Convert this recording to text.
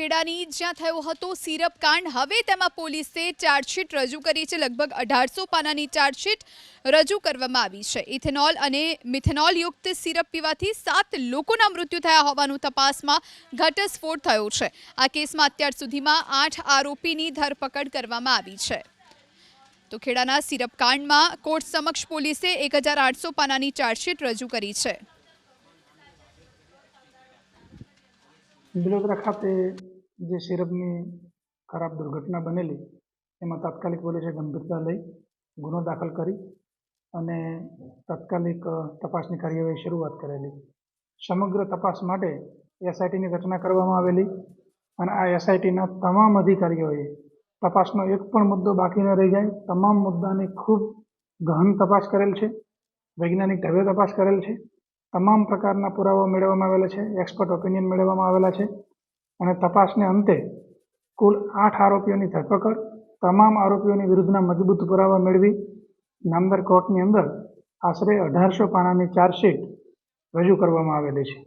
ખેડાની જ્યાં થયો હતો સિરપ કાંડ, હવે તેમાં પોલીસે ચાર્જશીટ રજૂ કરી છે. લગભગ અઢારસો પાનાની ચાર્જશીટ રજૂ કરવામાં આવી છે. ઇથેનોલ અને મિથેનોલ યુક્ત સિરપ પીવાથી સાત લોકોના મૃત્યુ થયા હોવાનું તપાસમાં ઘટસ્ફોટ થયો છે. આ કેસમાં અત્યાર સુધીમાં આઠ આરોપીની ધરપકડ કરવામાં આવી છે. તો ખેડાના સિરપ કાંડમાં કોર્ટ સમક્ષ પોલીસે એક પાનાની ચાર્જશીટ રજૂ કરી છે. બિલોદરા ખાતે જે સિરપની ખરાબ દુર્ઘટના બનેલી, એમાં તાત્કાલિક પોલીસે ગંભીરતા લઈ ગુનો દાખલ કરી અને તાત્કાલિક તપાસની કાર્યવાહી શરૂઆત કરેલી. સમગ્ર તપાસ માટે એસઆઈટીની રચના કરવામાં આવેલી અને આ એસઆઈટીના તમામ અધિકારીઓએ તપાસનો એક પણ મુદ્દો બાકી ન રહી જાય. તમામ મુદ્દાની ખૂબ ગહન તપાસ કરેલ છે. વૈજ્ઞાનિક ઢબે તપાસ કરેલ છે. તમામ પ્રકારના પુરાવા મેળવવામાં આવેલા છે એક્સપર્ટ ઓપિનિયન મેળવવામાં આવેલા છે અને તપાસને અંતે કુલ આઠ આરોપીઓની ધરપકડ, તમામ આરોપીઓની વિરુદ્ધના મજબૂત પુરાવા મેળવી, નામદાર કોર્ટની અંદર આશરે અઢારસો પાનાની ચાર્જશીટ રજૂ કરવામાં આવેલી છે.